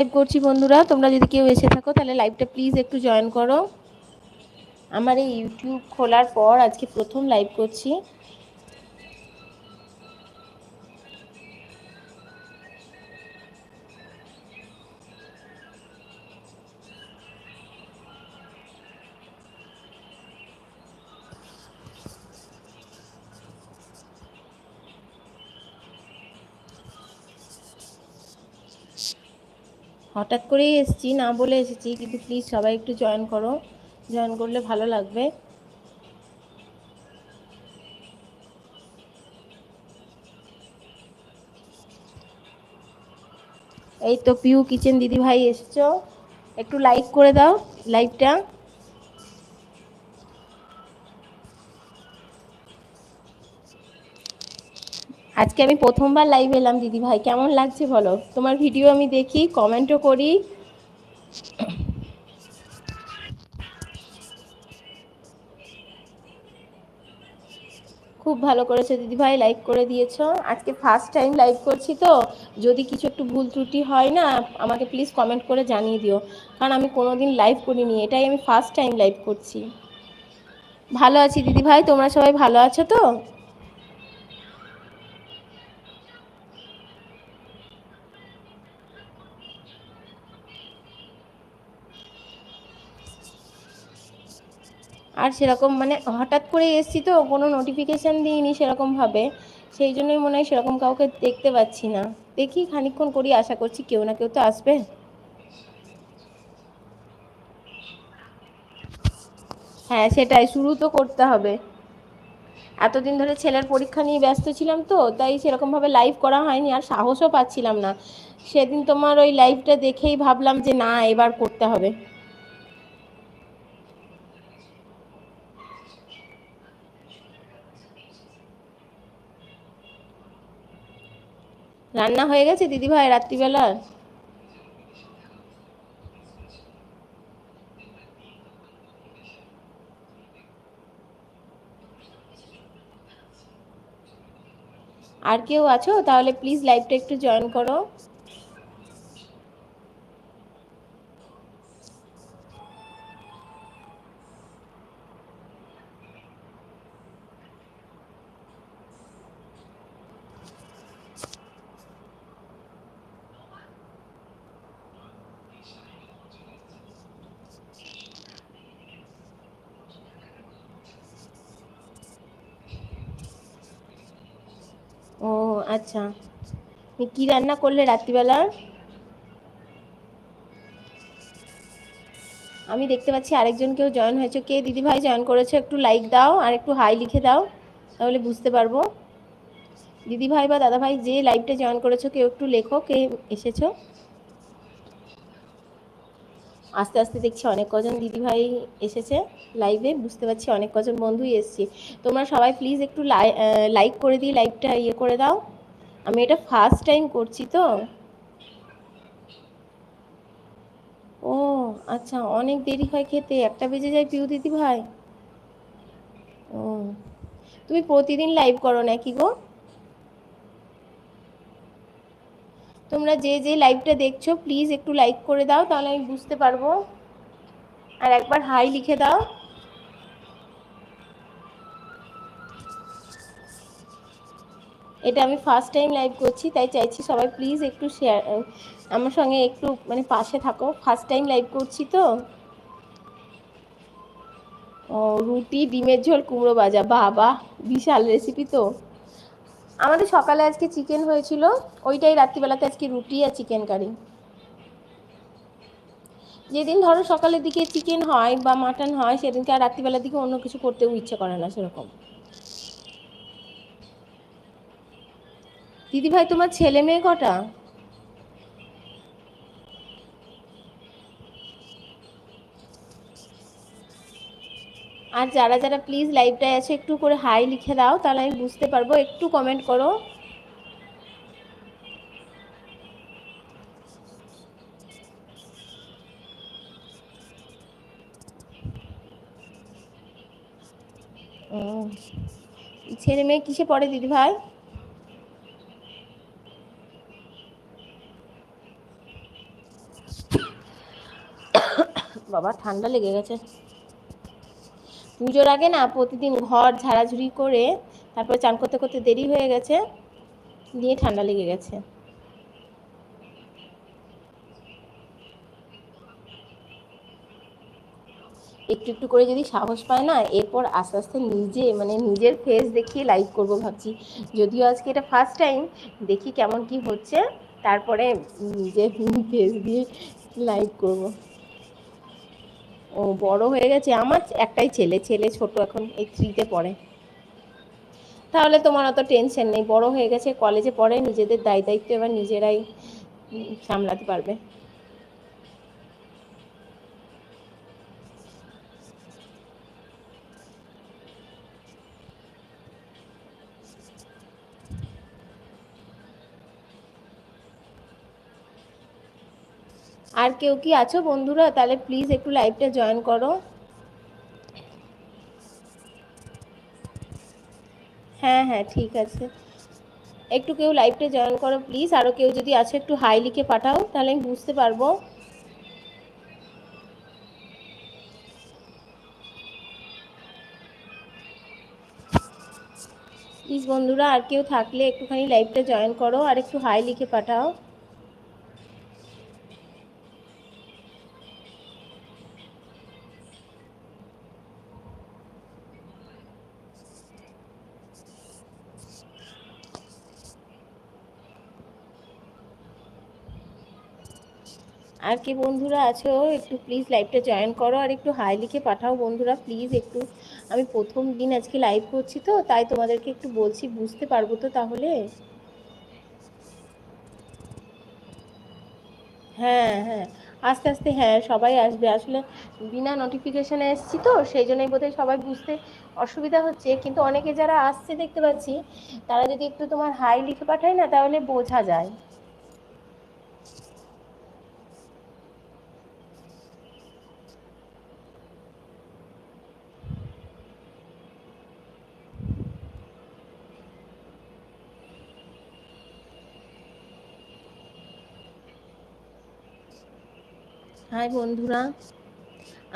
Live করছি বন্ধুরা। তোমরা যদি কেউ এসে থাকো, তাহলে লাইভটা প্লিজ একটু জয়েন করো। আমার এই ইউটিউব খোলার পর আজকে প্রথম লাইভ করছি। হঠাৎ করেই এসেছি, না বলে এসেছি, কিন্তু প্লিজ সবাই একটু জয়েন করো। জয়েন করলে ভালো লাগবে। এই তো পিউ কিচেন দিদিভাই এসছো। একটু লাইক করে দাও লাইভটা আজকে আমি প্রথমবার লাইভ এলাম, দিদি ভাই। কেমন লাগছে বলো? তোমার ভিডিও আমি দেখি কমেন্টও করি। খুব ভালো করেছ দিদি ভাই লাইক করে দিয়েছ। আজকে ফার্স্ট টাইম লাইভ করছি তো। যদি কিছু একটু ভুল ত্রুটি হয় না, আমাকে প্লিজ কমেন্ট করে জানিয়ে দিও। কারণ আমি কোনো দিন লাইভ করিনি, এটাই আমি ফার্স্ট টাইম লাইভ করছি। ভালো আছি দিদি ভাই, তোমরা সবাই ভালো আছো তো? আর সেরকম মানে হঠাৎ করে এসছি তো, কোনো নোটিফিকেশান দিইনি সেরকমভাবে। সেই জন্যই মনে হয় সেরকম কাউকে দেখতে পাচ্ছি না। দেখি খানিক্ষণ করি, আশা করছি কেউ না কেউ তো আসবে। হ্যাঁ সেটাই, শুরু তো করতে হবে। এতদিন ধরে ছেলের পরীক্ষা নিয়ে ব্যস্ত ছিলাম তো, তাই সেরকমভাবে লাইভ করা হয়নি, আর সাহসও পাচ্ছিলাম না। সেদিন তোমার ওই লাইভটা দেখেই ভাবলাম যে না, এবার করতে হবে। রান্না হয়ে গেছে দিদিভাই রাত্রিবেলা? আর কেউ আছো? তাহলে প্লিজ লাইভটা একটু জয়েন করো ও আচ্ছা। কি রান্না করলে রাত্রিবেলা? আমি দেখতে পাচ্ছি আরেকজন কেউ জয়েন হয়েছে। কে দিদি ভাই জয়েন করেছে? একটু লাইক দাও আর একটু হাই লিখে দাও, তাহলে বুঝতে পারব। দিদি ভাই বা দাদা ভাই যে লাইভটা জয়েন করেছ, কেউ একটু লেখো কে এসেছ। আস্তে আস্তে দেখছি অনেক কজন দিদিভাই এসেছে লাইভে বুঝতে পারছি অনেক কজন বন্ধুই এসছি। তোমরা সবাই প্লিজ একটু লাইক করে দিই লাইভটা ইয়ে করে দাও। আমি এটা ফার্স্ট টাইম করছি তো। ও আচ্ছা অনেক দেরি হয় খেতে। একটা বেজে যায় পিউ দিদি ভাই। ও, তুমি প্রতিদিন লাইভ করো নাকি গো? তোমরা যে যে লাইভটা দেখছ প্লিজ একটু লাইক করে দাও, তাহলে আমি বুঝতে পারব। আর একবার হাই লিখে দাও। এটা আমি ফার্স্ট টাইম লাইভ করছি, তাই চাইছি সবাই প্লিজ একটু শেয়ার আমার সঙ্গে একটু মানে পাশে থাকো। ফার্স্ট টাইম লাইভ করছি তো। ও, রুটি, ডিমের ঝোল, কুমড়ো ভাজা, বাবা, বিশাল রেসিপি তো। আমাদের সকালে আজকে চিকেন হয়েছিল, ওইটাই রাত্রিবেলাতে আজকে রুটি আর চিকেন কারি যেদিন ধরো সকালের দিকে চিকেন হয় বা মাটন হয়, সেদিনকে আর রাত্রিবেলার দিকে অন্য কিছু করতেও ইচ্ছে করে না সেরকম। দিদি ভাই তোমার ছেলে মেয়ে কটা? আর যারা যারা প্লিজ লাইভটায় আছে, একটু করে হাই লিখে দাও, তাহলে আমি বুঝতে পারব। একটু কমেন্ট করো। ছেলে মেয়ে কিসে পড়ে দিদি ভাই বাবা, ঠান্ডা লেগে গেছে। পুজোর আগে না প্রতিদিন ঘর ঝাড়াঝুড়ি করে তারপরে চান করতে করতে দেরি হয়ে গেছে, দিয়ে ঠান্ডা লেগে গেছে। একটু একটু করে যদি সাহস পায় না, এরপর আস্তে আস্তে নিজে মানে নিজের ফেস দেখিয়ে লাইভ করব ভাবছি। যদিও আজকে এটা ফার্স্ট টাইম দেখি কেমন কি হচ্ছে, তারপরে নিজের ফেস দিয়ে লাইভ করব। ও বড় হয়ে গেছে। আমার একটাই ছেলে ছেলে ছোট এখন এই থ্রিতে পড়ে। তাহলে তোমার অত টেনশন নেই। বড় হয়ে গেছে কলেজে পড়ে, নিজেদের দায় দায়িত্ব এবার নিজেরাই সামলাতে পারবে। আর কেউ কি আছো বন্ধুরা? তাহলে প্লিজ একটু লাইভটা জয়েন করো। হ্যাঁ হ্যাঁ ঠিক আছে। একটু কেউ লাইভটা জয়েন করো প্লিজ আরও কেউ যদি আছে একটু হাই লিখে পাঠাও, তাহলে আমি বুঝতে পারব। প্লিজ বন্ধুরা, আর কেউ থাকলে একটুখানি লাইভটা জয়েন করো, আর একটু হাই লিখে পাঠাও। আর কি বন্ধুরা আছো? একটু প্লিজ লাইভটা জয়েন করো। আর একটু হাই লিখে পাঠাও বন্ধুরা প্লিজ একটু। আমি প্রথম দিন আজকে লাইভ করছি তো, তাই তোমাদেরকে একটু বলছি, বুঝতে পারব তো তাহলে? হ্যাঁ হ্যাঁ। আস্তে আস্তে হ্যাঁ সবাই আসবে। আসলে বিনা নোটিফিকেশানে এসছি তো, সেই জন্যই বোধহয় সবাই বুঝতে অসুবিধা হচ্ছে। কিন্তু অনেকে যারা আসছে দেখতে পাচ্ছি, তারা যদি একটু তোমার হাই লিখে পাঠায় না, তাহলে বোঝা যায়। হাই বন্ধুরা।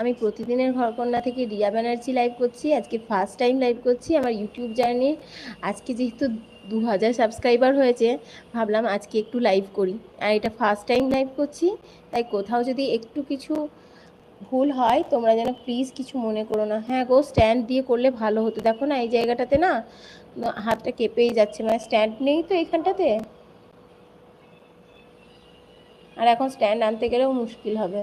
আমি প্রতিদিনের ঘরকন্যা থেকে রিয়া ব্যানার্জি লাইভ করছি। আজকে ফার্স্ট টাইম লাইভ করছি আমার ইউটিউব জার্নি আজকে যেহেতু দু হাজার সাবস্ক্রাইবার হয়েছে, ভাবলাম আজকে একটু লাইভ করি। আর এটা ফার্স্ট টাইম লাইভ করছি, তাই কোথাও যদি একটু কিছু ভুল হয়, তোমরা যেন প্লিজ কিছু মনে করো না। হ্যাঁ গো স্ট্যান্ড দিয়ে করলে ভালো হতো। দেখো না, এই জায়গাটাতে না, হাতটা কেঁপেই যাচ্ছে। মানে স্ট্যান্ড নেই তো এইখানটাতে আর এখন স্ট্যান্ড আনতে গেলেও মুশকিল হবে।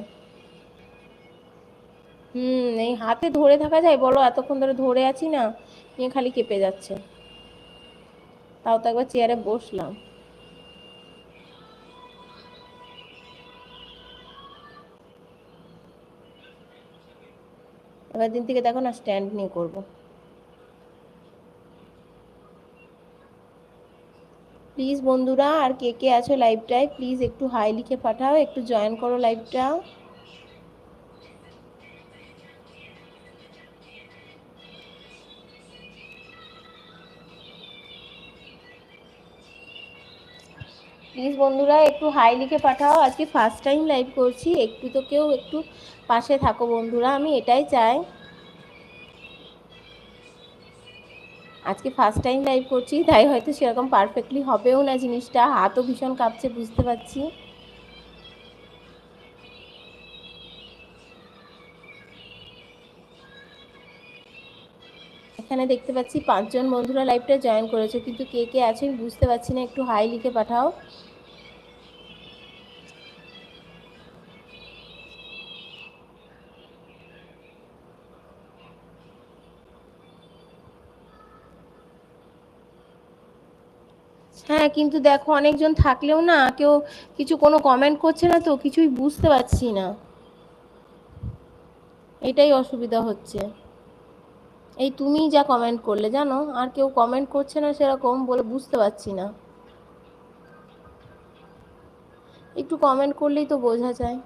হুম, এই হাতে ধরে থাকা যায়, বলো এতক্ষণ ধরে ধরে আছি না, নিয়ে খালি কেঁপে যাচ্ছে। তাও তো একবার চেয়ারে বসলাম। এবার দিন থেকে দেখো না স্ট্যান্ড নিয়ে করব। প্লিজ বন্ধুরা, আর কে কে আছো লাইভটায়, প্লিজ একটু হাই লিখে পাঠাও, একটু জয়েন করো লাইভটা। প্লিজ বন্ধুরা, একটু হাই লিখে পাঠাও, আজকে ফার্স্ট টাইম লাইভ করছি, একটু তো কেউ একটু পাশে থাকো বন্ধুরা, আমি এটাই চাই। আজকে ফার্স্ট টাইম লাইভ করছি, তাই হয়তো সেরকম পারফেক্টলি হবেও না জিনিসটা। হাতও ভীষণ কাঁপছে, বুঝতে পারছি। এখানে দেখতে পাচ্ছি পাঁচজন বন্ধুরা লাইভটা জয়েন করেছে, কিন্তু কে কে আছে বুঝতে পারছি না, একটু হাই লিখে পাঠাও। হ্যাঁ কিন্তু দেখো অনেকজন থাকলেও না কেউ কিছু কোনো কমেন্ট করছে না তো কিছুই বুঝতে পারছি না। এটাই অসুবিধা হচ্ছে। এই তুমিই যা কমেন্ট করলে জানো, আর কেউ কমেন্ট করছে না সেরকম বলে বুঝতে পারছি না। একটু কমেন্ট করলেই তো বোঝা যায়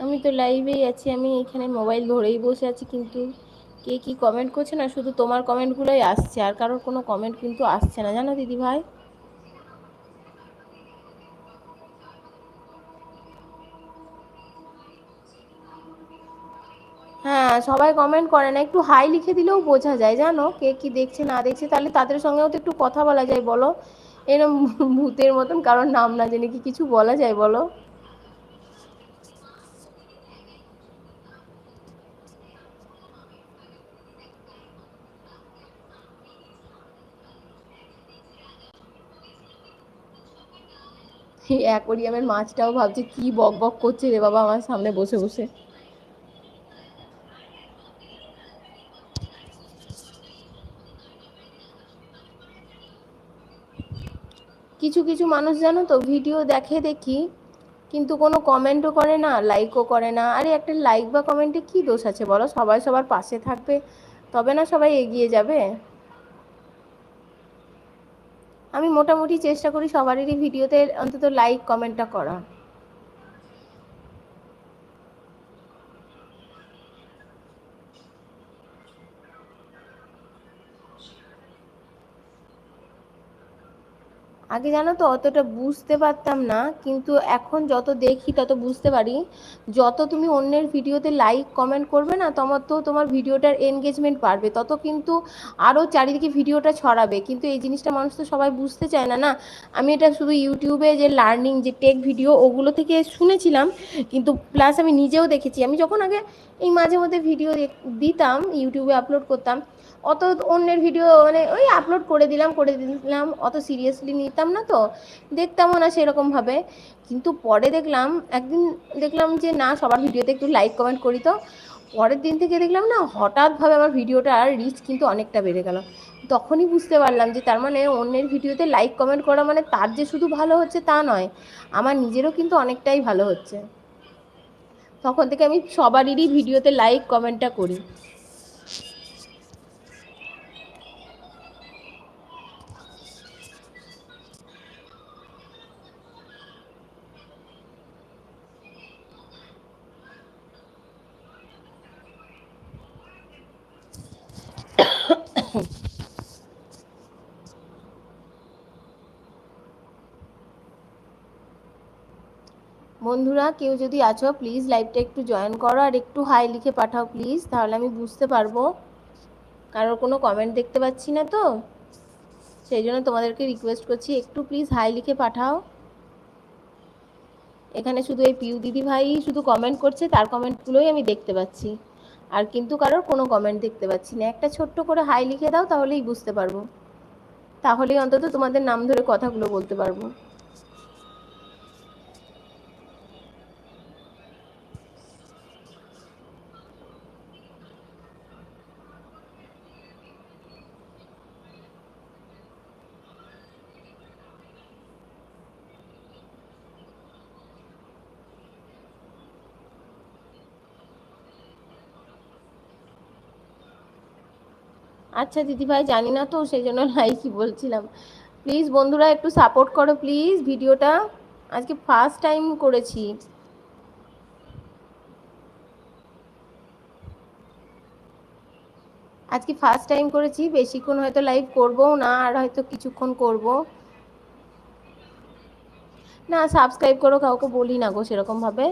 আমি তো লাইভেই আছি, আমি এখানে মোবাইল ধরেই বসে আছি, কিন্তু কে কি কমেন্ট করছে না, শুধু তোমার কমেন্টগুলোই আসছে, আর কারোর কোনো কমেন্ট কিন্তু আসছে না, জানো দিদি ভাই? হ্যাঁ সবাই কমেন্ট করে না, একটু হাই লিখে দিলেও বোঝা যায়, জানো? কে কি দেখছে, না দেখছে, তাহলে তাদের সঙ্গেও তো একটু কথা বলা যায়, বলো? এরম ভূতের মতন কারোর নাম না জেনে কি কিছু বলা যায়, বলো? এই অ্যাকোরিয়ামের মাছটাও ভাবছে কি বক বক করছে রে বাবা আমার সামনে বসে বসে। কিছু কিছু মানুষ জানো তো ভিডিও দেখে দেখি, কিন্তু কোনো কমেন্টও করে না লাইকও করে না। আরে একটা লাইক বা কমেন্টে কী দোষ আছে বলো? সবাই সবার পাশে থাকবে, তবে না সবাই এগিয়ে যাবে? আমি মোটামুটি চেষ্টা করি সবারই ভিডিওতে অন্তত লাইক কমেন্টটা করা আগে জানো তো, অতটা বুঝতে পারতাম না, কিন্তু এখন যত দেখি তত বুঝতে পারি। যত তুমি অন্যের ভিডিওতে লাইক কমেন্ট করবে না তোমার তো তোমার ভিডিওটার এনগেজমেন্ট বাড়বে, তত কিন্তু আরও চারিদিকে ভিডিওটা ছড়াবে। কিন্তু এই জিনিসটা মানুষ তো সবাই বুঝতে চায় না না? আমি এটা শুধু ইউটিউবে যে লার্নিং যে টেক ভিডিও ওগুলো থেকে শুনেছিলাম, কিন্তু প্লাস আমি নিজেও দেখেছি। আমি যখন আগে এই মাঝে মধ্যে ভিডিও দিতাম ইউটিউবে আপলোড করতাম অত অন্যের ভিডিও মানে ওই আপলোড করে দিলাম করে দিলাম, অত সিরিয়াসলি নিতাম না তো, দেখতামও না সেরকমভাবে। কিন্তু পরে দেখলাম, একদিন দেখলাম যে না, সবার ভিডিওতে একটু লাইক কমেন্ট করি তো, পরের দিন থেকে দেখলাম না, হঠাৎভাবে আমার ভিডিওটার রিচ কিন্তু অনেকটা বেড়ে গেল। তখনই বুঝতে পারলাম যে তার মানে অন্যের ভিডিওতে লাইক কমেন্ট করা মানে তার যে শুধু ভালো হচ্ছে তা নয়, আমার নিজেরও কিন্তু অনেকটাই ভালো হচ্ছে। তখন থেকে আমি সবারই ভিডিওতে লাইক কমেন্টটা করি। বন্ধুরা, কেউ যদি আছো প্লিজ লাইভটা একটু জয়েন করো আর একটু হাই লিখে পাঠাও প্লিজ তাহলে আমি বুঝতে পারব। কারোর কোনো কমেন্ট দেখতে পাচ্ছি না তো? সেই জন্য তোমাদেরকে রিকোয়েস্ট করছি, একটু প্লিজ হাই লিখে পাঠাও। এখানে শুধু এই পিউ দিদি ভাই শুধু কমেন্ট করছে, তার কমেন্টগুলোই আমি দেখতে পাচ্ছি। আর কিন্তু কারোর কোনো কমেন্ট দেখতে পাচ্ছি না। একটা ছোট্ট করে হাই লিখে দাও, তাহলেই বুঝতে পারব। তাহলেই অন্তত তোমাদের নাম ধরে কথাগুলো বলতে পারব। আচ্ছা দিদিভাই, জানি না তো সেই জন্য লাইকই বলছিলাম। প্লিজ বন্ধুরা, একটু সাপোর্ট করো প্লিজ ভিডিওটা। আজকে ফার্স্ট টাইম করেছি। আজকে ফার্স্ট টাইম করেছি, বেশিক্ষণ হয়তো লাইভ করব না, আর হয়তো কিছুক্ষণ করব। না সাবস্ক্রাইব করো, কাউকে বলি না গো সেরকমভাবে।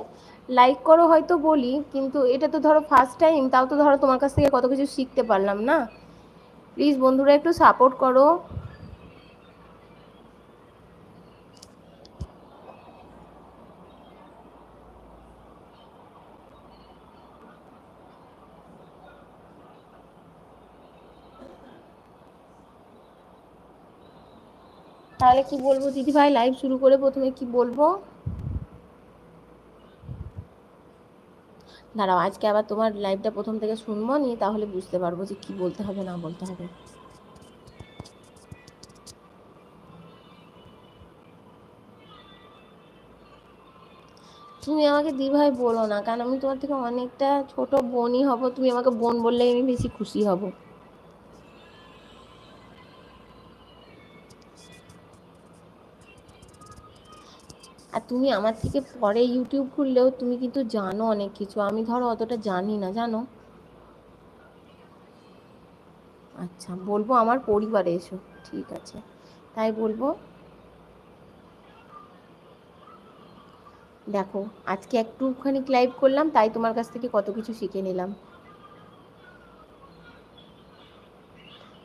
লাইক করো হয়তো বলি, কিন্তু এটা তো ধরো ফার্স্ট টাইম তাও তো ধরো তোমার কাছ থেকে কত কিছু শিখতে পারলাম না। প্লিজ বন্ধুরা একটু সাপোর্ট করো। তাহলে কি বলব? দিদি ভাই লাইভ শুরু করে প্রথমে কি বলব? দাঁড়াও, আজকে আবার তোমার লাইভটা প্রথম থেকে শুনব নি, তাহলে বুঝতে পারব যে কি বলতে হবে, না বলতে হবে। তুমি আমাকে দি ভাই বলো না, কারণ আমি তোমার থেকে অনেকটা ছোট বোনই হব, তুমি আমাকে বোন বললে আমি বেশি খুশি হব। তুমি আমার থেকে পরে ইউটিউব খুললেও তুমি কিন্তু জানো অনেক কিছু। আমি ধরো অতটা জানি না, জানো? আচ্ছা বলব আমার পরিবারে এসো, ঠিক আছে। তাই বলব, দেখো, আজকে একটুখানি লাইভ করলাম, তাই তোমার কাছ থেকে কত কিছু শিখে নিলাম।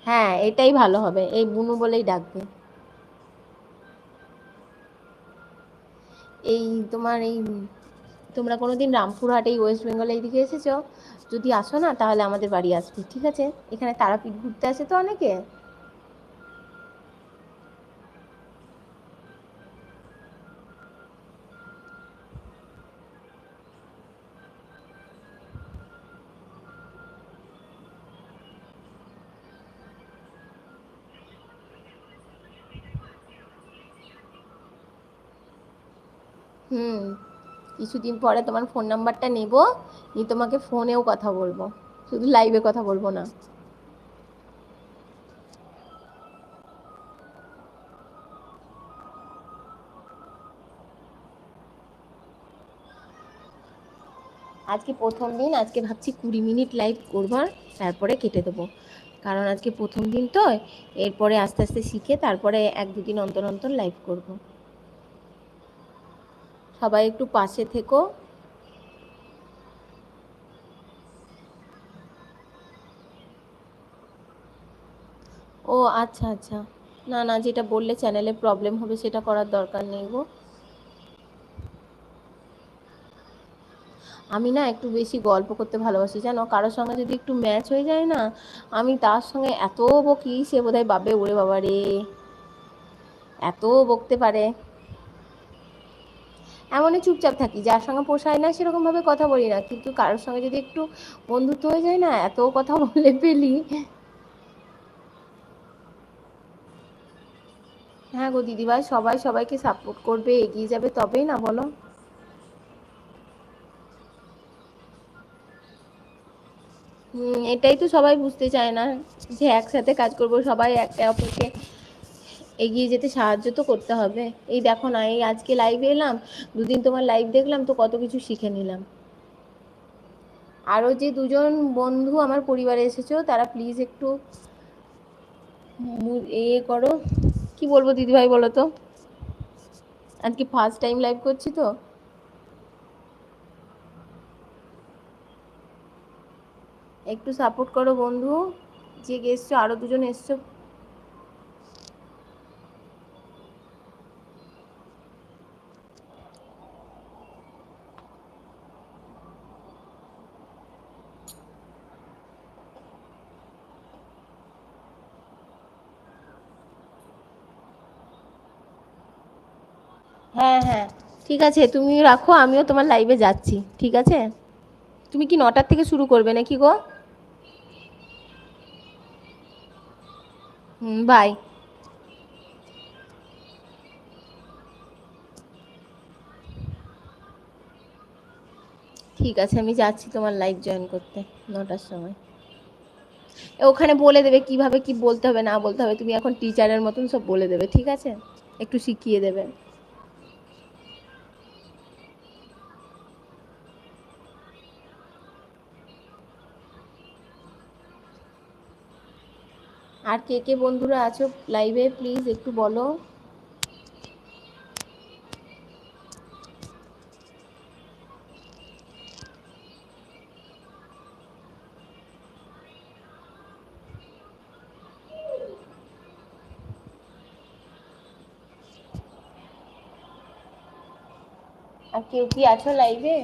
হ্যাঁ এটাই ভালো হবে, এই বুনু বলেই ডাকবে। এই তোমার এই, তোমরা কোনো দিন রামপুরহাট এই ওয়েস্ট বেঙ্গল এইদিকে এসেছ? যদি আসো না, তাহলে আমাদের বাড়ি আসবে, ঠিক আছে? এখানে তারাপীঠ ঘুরতে আসে তো অনেকে? হুম, কিছুদিন পরে তোমার ফোন নাম্বারটা নেব, নিয়ে তোমাকে ফোনেও কথা বলব। শুধু লাইভে কথা বলব না। আজকে প্রথম দিন, আজকে ভাবছি কুড়ি মিনিট লাইভ করবার তারপরে কেটে দেবো। কারণ আজকে প্রথম দিন তো, এরপরে আস্তে আস্তে শিখে তারপরে এক দুদিন অন্তর অন্তর লাইভ করব। সবাই একটু পাশে থেকো। ও আচ্ছা আচ্ছা। না না, যেটা বললে চ্যানেলে প্রবলেম হবে সেটা করার দরকার নেই গো। আমি না একটু বেশি গল্প করতে ভালোবাসি, জানো? কারোর সঙ্গে যদি একটু ম্যাচ হয়ে যায় না, আমি তার সঙ্গে এত বকি সে বোধহয় বাবে ওরে বাবা রে এত বকতে পারে। এমনই চুপচাপ থাকি, যার সঙ্গে পোষায় না সেরকমভাবে কথা বলি না। কিন্তু কারোর সঙ্গে যদি একটু বন্ধুত্ব হয়ে যায় না এত কথা বলে ফেলি। হ্যাঁ গো দিদিভাই, সবাই সবাইকে সাপোর্ট করবে, এগিয়ে যাবে তবেই না, বলো? এটাই তো সবাই বুঝতে চায় না যে একসাথে কাজ করব, সবাই একে অপরকে এগিয়ে যেতে সাহায্য তো করতে হবে। এই দেখো না, এই আজকে লাইভে এলাম, দুদিন তোমার লাইভ দেখলাম, তো কত কিছু শিখে নিলাম। আরও যে দুজন বন্ধু আমার পরিবারে এসেছ, তারা প্লিজ একটু এ করো। কি বলব দিদিভাই বলো তো? আজকে ফার্স্ট টাইম লাইভ করছি তো। একটু সাপোর্ট করো বন্ধু। যে এসছো আরও দুজন এসছো হ্যাঁ হ্যাঁ ঠিক আছে, তুমি রাখো, আমিও তোমার লাইভে যাচ্ছি, ঠিক আছে? তুমি কি নটার থেকে শুরু করবে নাকি গো? হুম বাই ঠিক আছে, আমি যাচ্ছি তোমার লাইভ জয়েন করতে, নটার সময়। ওখানে বলে দেবে কীভাবে কি বলতে হবে, না বলতে হবে, তুমি এখন টিচারের মতন সব বলে দেবে, ঠিক আছে? একটু শিখিয়ে দেবে। আর কে কে বন্ধুরা আছো লাইভে প্লিজ একটু বলো। আর কেউ কি আছো লাইভে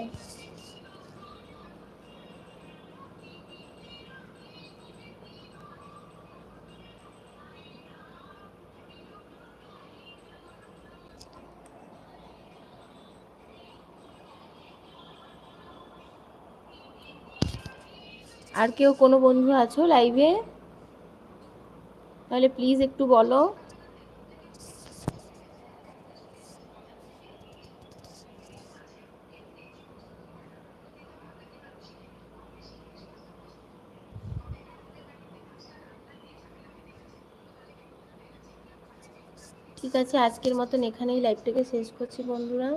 আর কেউ কোনো বন্ধু আছো লাইভে তাহলে প্লিজ একটু বলো। ঠিক আছে, আজকের মতন এখানেই লাইভটাকে শেষ করছি বন্ধুরা।